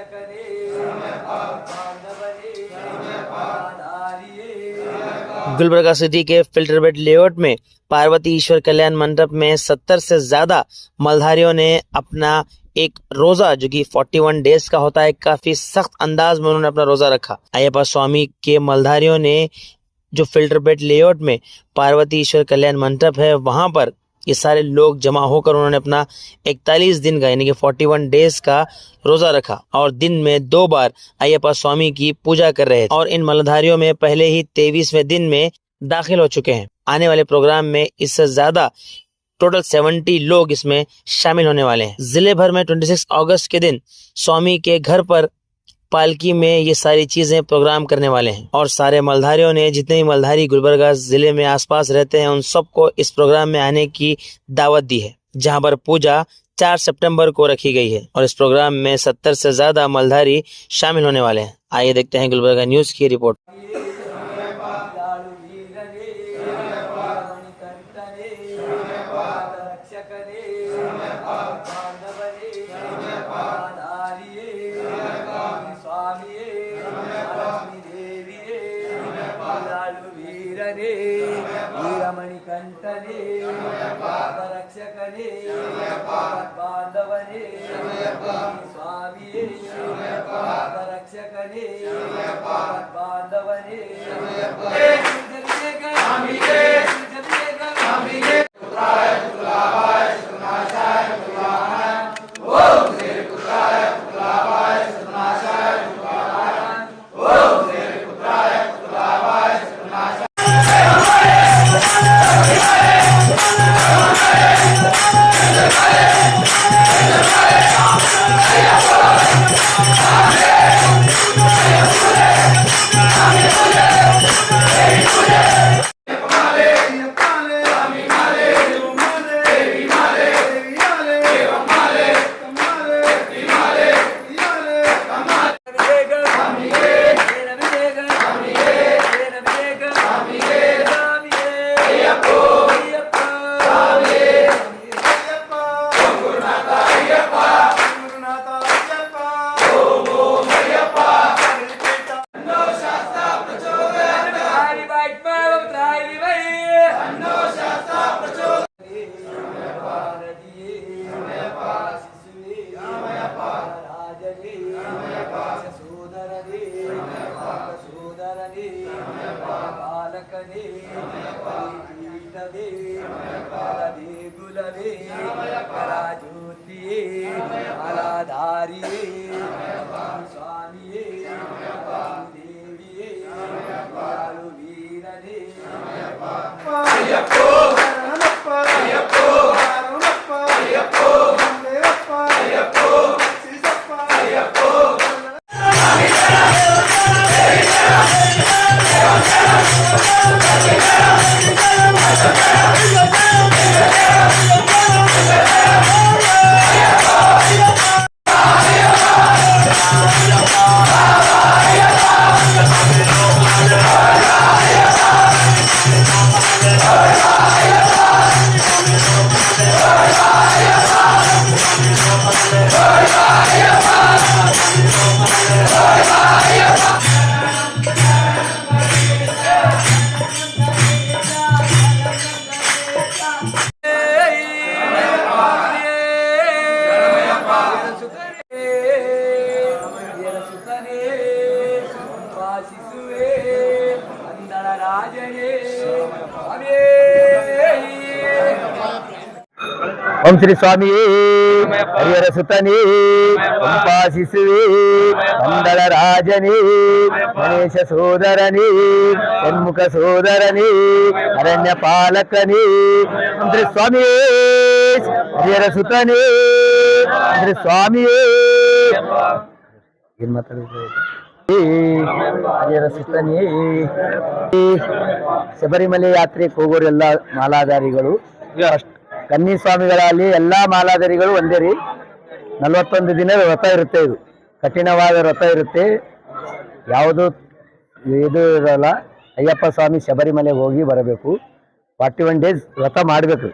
शकरे Gulbarga city के filter bed layout में पार्वती ईश्वर कल्याण मंडप में सत्तर से ज़्यादा मलधारियों ने अपना एक रोजा, जो कि 41 डेज़ का होता है, काफ़ी सख्त अंदाज में उन्होंने अपना रोजा रखा। अयपा स्वामी के मलधारियों ने जो फ़िल्टर बेड लेआउट में पार्वती ईश्वर कल्याण मंडप है, वहाँ पर ये सारे लोग जमा होकर उन्होंने अपना 41 दिन का, यानी कि 41 डेज़ का रोजा रखा और दिन में दो बार अयप्पा स्वामी की पूजा कर रहे थे। और इन मलधारियों में पहले ही तेईसवें दिन में दाखिल हो चुके हैं। आने वाले प्रोग्राम में इससे ज़्यादा टोटल 70 लोग इसमें शामिल होने वाले हैं। ज़िले भर में 26 अगस्त के दिन स्वामी के घर पर पालकी में ये सारी चीज़ें प्रोग्राम करने वाले हैं। और सारे मलधारियों ने जितने भी मलधारी गुलबर्गा ज़िले में आसपास रहते हैं, उन सबको इस प्रोग्राम में आने की दावत दी है, जहाँ पर पूजा 4 सितंबर को रखी गई है। और इस प्रोग्राम में 70 से ज़्यादा मलधारी शामिल होने वाले हैं। आइए देखते हैं गुलबर्गा न्यूज़ की रिपोर्ट। రక్షకుని రక్షకని బాంధవని స్వామి రక్షకని బాంధవని சுவாமியே தேவியே வீரனே ஐயப்போ ஐயப்போ ஐயப்போ ஐயப்போ ஐயப்போ ஐயப்போ ಓಂ ಶ್ರೀ ಸ್ವಾಮಿಯೇ ಹರಿಹರ ಸುತನೇ. ಸಂಪಾಸಿಸುವೆ ಮಂಗಳ ರಾಜನೇ. ಗಣೇಶ ಸೋದರನೇ. ಷಣ್ಮುಖ ಸೋದರನೇ. ಅರಣ್ಯ ಪಾಲಕನೇ. ಓಂ ಶ್ರೀ ಸ್ವಾಮಿಯೇ ಹರಿಹರ ಸುತನೇ. ಶ್ರೀ ಸ್ವಾಮಿಯೇ ಏನ್ ಮಾತಾಡಿದ್ರೆ? ಹರಿಹರ ಸುತ್ತನೇ ಶಬರಿಮಲೆ ಯಾತ್ರೆಗೆ ಹೋಗೋರೆಲ್ಲ ಮಾಲಾಧಾರಿಗಳು. ಅಷ್ಟ್- ಕನ್ನಿ ಸ್ವಾಮಿಗಳಲ್ಲಿ ಎಲ್ಲಾ ಮಾಲಾದರಿಗಳು ಒಂದೇ ರೀ. ನಲವತ್ತೊಂದು ದಿನ ವ್ರತ ಇರುತ್ತೆ ಇದು. ಕಠಿಣವಾದ ವ್ರತ ಇರುತ್ತೆ. ಯಾವುದು ಇದು ಇರಲ್ಲ. ಅಯ್ಯಪ್ಪ ಸ್ವಾಮಿ ಶಬರಿಮಲೆಗೆ ಹೋಗಿ ಬರಬೇಕು. ಫಾರ್ಟಿ ಒನ್ ಡೇಸ್ ವ್ರತ ಮಾಡಬೇಕು.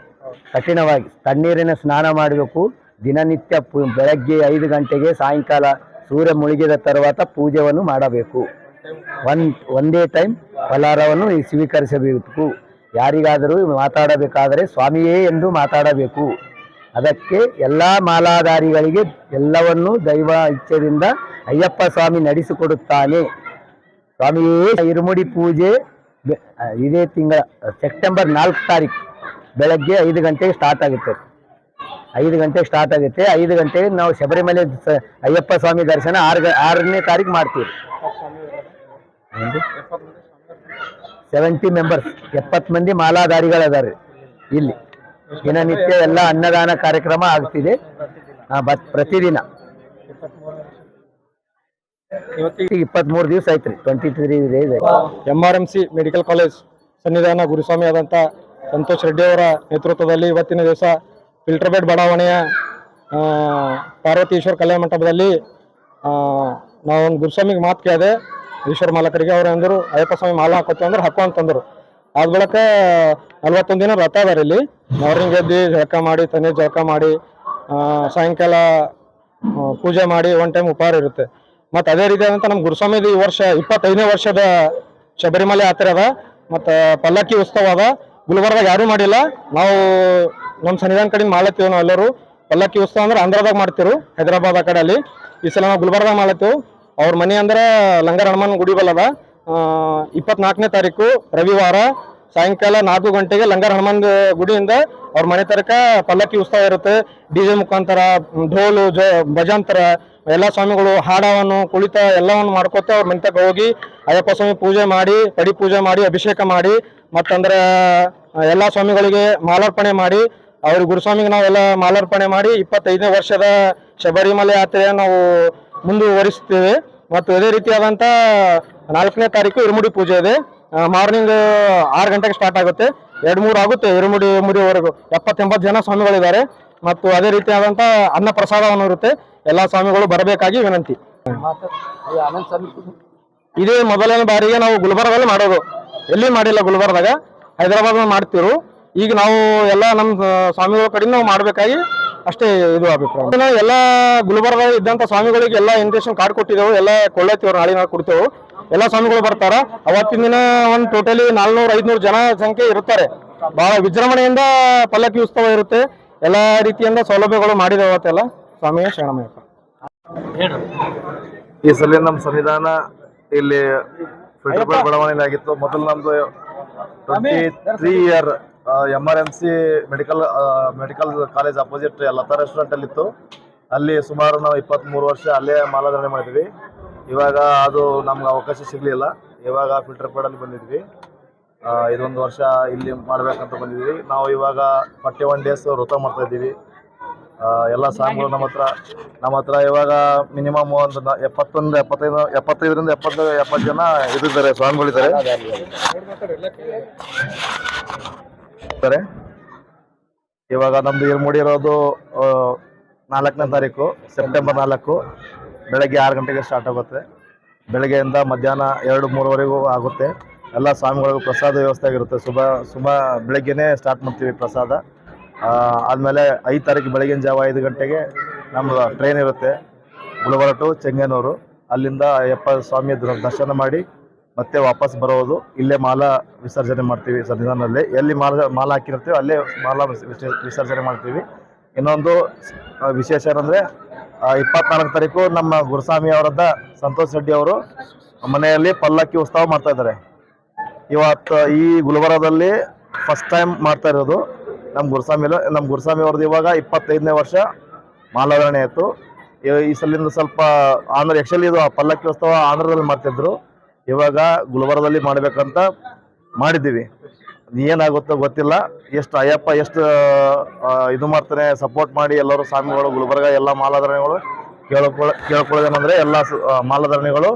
ಕಠಿಣವಾಗಿ ತಣ್ಣೀರಿನ ಸ್ನಾನ ಮಾಡಬೇಕು. ದಿನನಿತ್ಯ ಬೆಳಗ್ಗೆ ಐದು ಗಂಟೆಗೆ ಸಾಯಂಕಾಲ ಸೂರ್ಯ ಮುಳುಗಿದ ತರುವಾತ ಪೂಜೆಯನ್ನು ಮಾಡಬೇಕು. ಒಂದೇ ಟೈಮ್ ಫಲಾರವನ್ನು ಸ್ವೀಕರಿಸಬೇಕು. ಯಾರಿಗಾದರೂ ಮಾತಾಡಬೇಕಾದರೆ ಸ್ವಾಮಿಯೇ ಎಂದು ಮಾತಾಡಬೇಕು. ಅದಕ್ಕೆ ಎಲ್ಲ ಮಾಲಾಧಾರಿಗಳಿಗೆ ಎಲ್ಲವನ್ನೂ ದೈವ ಇಚ್ಛೆಯಿಂದ ಅಯ್ಯಪ್ಪ ಸ್ವಾಮಿ ನಡೆಸಿಕೊಡುತ್ತಾನೆ. ಸ್ವಾಮಿಯೇ ಇರುಮುಡಿ ಪೂಜೆ ಇದೇ ತಿಂಗಳ ಸೆಪ್ಟೆಂಬರ್ ನಾಲ್ಕು ತಾರೀಕು ಬೆಳಗ್ಗೆ ಐದು ಗಂಟೆಗೆ ಸ್ಟಾರ್ಟ್ ಆಗುತ್ತೆ. ಐದು ಗಂಟೆಗೆ ಸ್ಟಾರ್ಟ್ ಆಗುತ್ತೆ. ಐದು ಗಂಟೆಗೆ ನಾವು ಶಬರಿಮಲೆ ಅಯ್ಯಪ್ಪ ಸ್ವಾಮಿ ದರ್ಶನ ಆರು ಆರನೇ ತಾರೀಕು ಮಾಡ್ತೀವಿ. ಸೆವೆಂಟಿ ಮೆಂಬರ್ಸ್ ಎಪ್ಪತ್ತು ಮಂದಿ ಮಾಲಾಧಾರಿಗಳಿದ್ದಾರೆ ಇಲ್ಲಿ. ದಿನನಿತ್ಯ ಎಲ್ಲ ಅನ್ನದಾನ ಕಾರ್ಯಕ್ರಮ ಆಗ್ತಿದೆ. ಪ್ರತಿದಿನ. ಇಪ್ಪತ್ಮೂರು ದಿವಸ ಐತ್ರಿ twenty three days M R M C medical college ಸನ್ನಿಧಾನ ಗುರುಸ್ವಾಮಿ ಆದಂಥ ಸಂತೋಷ್ ರೆಡ್ಡಿ ಅವರ ನೇತೃತ್ವದಲ್ಲಿ ಇವತ್ತಿನ ದಿವಸ ಫಿಲ್ಟರ್ ಬೆಡ್ ಬಡಾವಣೆಯ ಪಾರ್ವತೀಶ್ವರ ಕಲ್ಯಾಣ ಮಂಟಪದಲ್ಲಿ ನಾವೊಂದು ಗುರುಸ್ವಾಮಿಗೆ ಮಾತು ಕೇಳಿದೆ ಈಶ್ವರ ಮಾಲಕರಿಗೆ ಅವ್ರು ಅಂದರು, ಅಯ್ಯಪ್ಪ ಸ್ವಾಮಿ ಮಾಲ ಹಾಕೋತೀವಿ ಅಂದ್ರೆ, ಹಾಕೋ ಅಂತಂದರು ಆದ ಬಳಿಕ ನಲ್ವತ್ತೊಂದು ದಿನ ವ್ರತ ಅದಾರ ಇಲ್ಲಿ. ಮಾರ್ನಿಂಗ್ ಎದ್ದು ಜಳಕ ಮಾಡಿ ತನೆ ಜಳಕ ಮಾಡಿ ಸಾಯಂಕಾಲ ಪೂಜೆ ಮಾಡಿ ಒನ್ ಟೈಮ್ ಉಪಹಾರ ಇರುತ್ತೆ. ಮತ್ತು ಅದೇ ರೀತಿಯಾದಂಥ ನಮ್ಮ ಗುರುಸ್ವಾಮಿದು ಈ ವರ್ಷ ಇಪ್ಪತ್ತೈದನೇ ವರ್ಷದ ಶಬರಿಮಲೆ ಯಾತ್ರೆ ಅದ. ಮತ್ತು ಪಲ್ಲಕ್ಕಿ ಉತ್ಸವ ಅದ. ಗುಲ್ಬರ್ಗ ಯಾರೂ ಮಾಡಿಲ್ಲ. ನಾವು ನಮ್ಮ ಸನ್ನಿಧಾನ ಕಡೆ ಮಾಡ್ಲತ್ತೀವಿ ನಾವು ಎಲ್ಲರೂ. ಪಲ್ಲಕ್ಕಿ ಉತ್ಸವ ಅಂದ್ರೆ ಆಂಧ್ರದಾಗ ಮಾಡ್ತಿರು, ಹೈದರಾಬಾದ್ ಆ ಕಡೆ ಅಲ್ಲಿ. ಈ ಸಲ ನಾವು ಗುಲ್ಬರ್ಗ ಮಾಡ್ಲತ್ತೀವಿ ಅವ್ರ ಮನೆ ಅಂದ್ರೆ ಲಂಗರ್ ಹನುಮಾನ್ ಗುಡಿ ಬಲ್ಲದ ಇಪ್ಪತ್ನಾಲ್ಕನೇ ತಾರೀಕು ರವಿವಾರ ಸಾಯಂಕಾಲ ನಾಲ್ಕು ಗಂಟೆಗೆ ಲಂಗರ್ ಹನುಮಾನ್ ಗುಡಿಯಿಂದ ಅವ್ರ ಮನೆ ತನಕ ಪಲ್ಲಕ್ಕಿ ಉತ್ಸವ ಇರುತ್ತೆ. ಡಿ ಜೆ ಮುಖಾಂತರ, ಢೋಲು ಭಜಾಂತರ, ಎಲ್ಲ ಸ್ವಾಮಿಗಳು ಹಾಡವನ್ನು, ಕುಳಿತ ಎಲ್ಲವನ್ನು ಮಾಡ್ಕೊತ ಅವ್ರ ಮನೆ ತನಕ ಹೋಗಿ ಅಯ್ಯಪ್ಪ ಸ್ವಾಮಿ ಪೂಜೆ ಮಾಡಿ, ಪಡಿ ಪೂಜೆ ಮಾಡಿ, ಅಭಿಷೇಕ ಮಾಡಿ, ಮತ್ತಂದ್ರೆ ಎಲ್ಲ ಸ್ವಾಮಿಗಳಿಗೆ ಮಾಲಾರ್ಪಣೆ ಮಾಡಿ ಅವ್ರ ಗುರುಸ್ವಾಮಿಗೆ ನಾವೆಲ್ಲ ಮಾಲಾರ್ಪಣೆ ಮಾಡಿ ಇಪ್ಪತ್ತೈದನೇ ವರ್ಷದ ಶಬರಿಮಲೆ ಯಾತ್ರೆಯ ನಾವು ಮುಂದುವರಿಸ್ತೇವೆ ಮತ್ತು ಅದೇ ರೀತಿಯಾದಂಥ ನಾಲ್ಕನೇ ತಾರೀಕು ಇರುಮುಡಿ ಪೂಜೆ ಇದೆ. ಮಾರ್ನಿಂಗ್ ಆರು ಗಂಟೆಗೆ ಸ್ಟಾರ್ಟ್ ಆಗುತ್ತೆ. ಎರಡು ಮೂರು ಆಗುತ್ತೆ ಇರುಮುಡಿ ಮುಡಿವರೆಗೂ ಎಪ್ಪತ್ತೆಂಬತ್ತು ಜನ ಸ್ವಾಮಿಗಳಿದ್ದಾರೆ. ಮತ್ತು ಅದೇ ರೀತಿಯಾದಂಥ ಅನ್ನ ಪ್ರಸಾದವನ್ನು ಇರುತ್ತೆ. ಎಲ್ಲ ಸ್ವಾಮಿಗಳು ಬರಬೇಕಾಗಿ ವಿನಂತಿ. ಇದೇ ಮೊದಲನೇ ಬಾರಿಗೆ ನಾವು ಗುಲ್ಬರ್ಗದಲ್ಲಿ ಮಾಡೋದು. ಎಲ್ಲಿ ಮಾಡಿಲ್ಲ ಗುಲ್ಬರ್ದಾಗ ಹೈದರಾಬಾದ್ ಮಾಡ್ತಿರು. ಈಗ ನಾವು ಎಲ್ಲ ನಮ್ಮ ಸ್ವಾಮಿಗಳ ಕಡೆ ನಾವು ಮಾಡಬೇಕಾಗಿ ಅಷ್ಟೇ ಇದು ಅಭಿಪ್ರಾಯ. ನಾವು ಎಲ್ಲ ಗುಲ್ಬರ್ಗ ಇದ್ದಂತ ಸ್ವಾಮಿಗಳಿಗೆ ಎಲ್ಲ ಇನ್ವಿಟೇಷನ್ ಕಾರ್ಡ್ ಕೊಟ್ಟಿದ್ದೆವು ಎಲ್ಲ ಕೊಳ್ಳತ್ತೀವಿ ನಾಳೆ ನಾಳೆ ಕೊಡ್ತೇವೆ. ಎಲ್ಲ ಸ್ವಾಮಿಗಳು ಬರ್ತಾರ. ಅವತ್ತಿನ ದಿನ ಒಂದು ಟೋಟಲಿ ನಾಲ್ನೂರು ಐದ್ನೂರು ಜನ ಸಂಖ್ಯೆ ಇರ್ತಾರೆ ಬಹಳ ವಿಜೃಂಭಣೆಯಿಂದ ಪಲ್ಲಕ್ಕಿ ಉತ್ಸವ ಇರುತ್ತೆ. ಎಲ್ಲ ರೀತಿಯಿಂದ ಸೌಲಭ್ಯಗಳು ಮಾಡಿದೆ ಅವತ್ತೆಲ್ಲ. ಸ್ವಾಮಿ ಶರಣಮಯ್ಯಪ್ಪ. ಈ ಸಲ ನಮ್ಮ ಸಂವಿಧಾನ ಇಲ್ಲಿ ಬೆಳವಣಿಗೆ ಆಗಿತ್ತು. ಮೊದಲು ನಮ್ದು twenty three year M R M C medical medical college opposite Lata restaurant ಅಲ್ಲಿ ಇತ್ತು. ಅಲ್ಲಿ ಸುಮಾರು ನಾವು ಇಪ್ಪತ್ತ್ಮೂರು ವರ್ಷ ಅಲ್ಲೇ ಮಾಲಾಧಾರಣೆ ಮಾಡಿದ್ವಿ. ಇವಾಗ ಅದು ನಮ್ಗೆ ಅವಕಾಶ ಸಿಗಲಿಲ್ಲ. ಇವಾಗ ಫಿಲ್ಟರ್ ಅಲ್ಲಿ ಬಂದಿದ್ವಿ. ಇದೊಂದು ವರ್ಷ ಇಲ್ಲಿ ಮಾಡ್ಬೇಕಂತ ಬಂದಿದ್ವಿ. ನಾವು ಇವಾಗ ಫಾರ್ಟಿ ಒನ್ ಡೇಸ್ ವೃತ ಮಾಡ್ತಾ ಇದ್ದೀವಿ. ಎಲ್ಲ ಸಾಂಗ್ಗಳು ನಮ್ಮ ಹತ್ರ ನಮ್ಮ ಹತ್ರ ಇವಾಗ ಮಿನಿಮಮ್ ಒಂದು ಎಪ್ಪತ್ತೊಂದು, ಎಪ್ಪತ್ತೈದು, ಎಪ್ಪತ್ತೈದರಿಂದ ಎಪ್ಪತ್ತು ಎಪ್ಪತ್ತು ಜನ ಇದ್ದಾರೆ ಸ್ವಾಮಿಗಳಿದ್ದಾರೆ. ಇವಾಗ ನಮ್ದು ಇರ್ಮುಡಿ ಇರೋದು ಆ, ನಾಲ್ಕನೇ ತಾರೀಕು ಸೆಪ್ಟೆಂಬರ್ ನಾಲ್ಕು. ಬೆಳಗ್ಗೆ ಆರು ಗಂಟೆಗೆ ಸ್ಟಾರ್ಟ್ ಆಗುತ್ತೆ. ಬೆಳಗ್ಗೆಯಿಂದ ಮಧ್ಯಾಹ್ನ ಎರಡು ಮೂರುವರೆಗೂ ಆಗುತ್ತೆ. ಎಲ್ಲ ಸ್ವಾಮಿಗಳಿಗೂ ಪ್ರಸಾದ ವ್ಯವಸ್ಥೆ ಆಗಿರುತ್ತೆ. ಶುಭ ಸುಮ ಬೆಳಗ್ಗೆನೇ ಸ್ಟಾರ್ಟ್ ಮಾಡ್ತೀವಿ ಪ್ರಸಾದ. ಆದಮೇಲೆ ಐದು ತಾರೀಕು ಬೆಳಗಿನ ಜಾವ ಐದು ಗಂಟೆಗೆ ನಮ್ಮ ಟ್ರೈನ್ ಇರುತ್ತೆ. ಗುಲ್ಬರ್ಗ ಟು ಚೆಂಗನೂರು. ಅಲ್ಲಿಂದ ಅಯ್ಯಪ್ಪ ಸ್ವಾಮಿ ದ್ರ- ದರ್ಶನ ಮಾಡಿ ಮತ್ತೆ ವಾಪಸ್ ಬರೋದು. ಇಲ್ಲೇ ಮಾಲ ವಿಸರ್ಜನೆ ಮಾಡ್ತೀವಿ ಸನ್ನಿಧಾನದಲ್ಲಿ. ಎಲ್ಲಿ ಮಾಲ ಮಾಲ ಹಾಕಿರ್ತೀವಿ ಅಲ್ಲೇ ಮಾಲ ವಿಸ- ವಿಸ- ವಿಸರ್ಜನೆ ಮಾಡ್ತೀವಿ. ಇನ್ನೊಂದು ವಿಶೇಷ ಏನಂದರೆ ಇಪ್ಪತ್ನಾಲ್ಕು ತಾರೀಕು ನಮ್ಮ ಗುರುಸ್ವಾಮಿ ಅವರದ ಸಂತೋಷ್ ರೆಡ್ಡಿ ಅವರು ಮನೆಯಲ್ಲಿ ಪಲ್ಲಕ್ಕಿ ಉತ್ಸವ ಮಾಡ್ತಾ ಇದ್ದಾರೆ. ಇವತ್ತು ಈ ಗುಲ್ಬರ್ಗದಲ್ಲಿ ಫಸ್ಟ್ ಟೈಮ್ ಮಾಡ್ತಾ ಇರೋದು. ನಮ್ಮ ಗುರುಸ್ವಾಮಿ ನಮ್ಮ ಗುರುಸ್ವಾಮಿ ಅವ್ರದ್ದು ಇವಾಗ ಇಪ್ಪತ್ತೈದನೇ ವರ್ಷ ಮಾಲಾವರಣೆ ಆಯಿತು. ಈ ಸಲಿಂದ ಸ್ವಲ್ಪ ಆಂಧ್ರ ಆ್ಯಕ್ಚುಲಿ ಇದು ಪಲ್ಲಕ್ಕಿ ಉತ್ಸವ ಆಂಧ್ರದಲ್ಲಿ ಮಾಡ್ತಿದ್ರು. ಇವಾಗ ಗುಲ್ಬರ್ಗದಲ್ಲಿ ಮಾಡಬೇಕಂತ ಮಾಡಿದ್ದೀವಿ. ಏನಾಗುತ್ತೋ ಗೊತ್ತಿಲ್ಲ. ಎಷ್ಟು ಅಯ್ಯಪ್ಪ, ಎಷ್ಟು ಇದು ಮಾಡ್ತಾನೆ ಸಪೋರ್ಟ್ ಮಾಡಿ ಎಲ್ಲರೂ ಸ್ವಾಮಿಗಳು, ಗುಲ್ಬರ್ಗ ಎಲ್ಲ ಮಾಲಾಧಾರಣೆಗಳು ಕೇಳ್ಕೊಳ, ಕೇಳ್ಕೊಳ್ಳೋದೇನೆಂದರೆ ಎಲ್ಲ ಮಾಲಾಧರಣೆಗಳು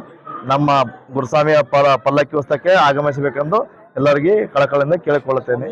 ನಮ್ಮ ಗುರುಸ್ವಾಮಿಯ ಪಲ್ಲ ಪಲ್ಲಕ್ಕಿ ಉತ್ಸವಕ್ಕೆ ಆಗಮಿಸಬೇಕೆಂದು ಎಲ್ಲರಿಗೆ ಕಳಕಳಿಂದ ಕೇಳಿಕೊಳ್ಳುತ್ತೇನೆ.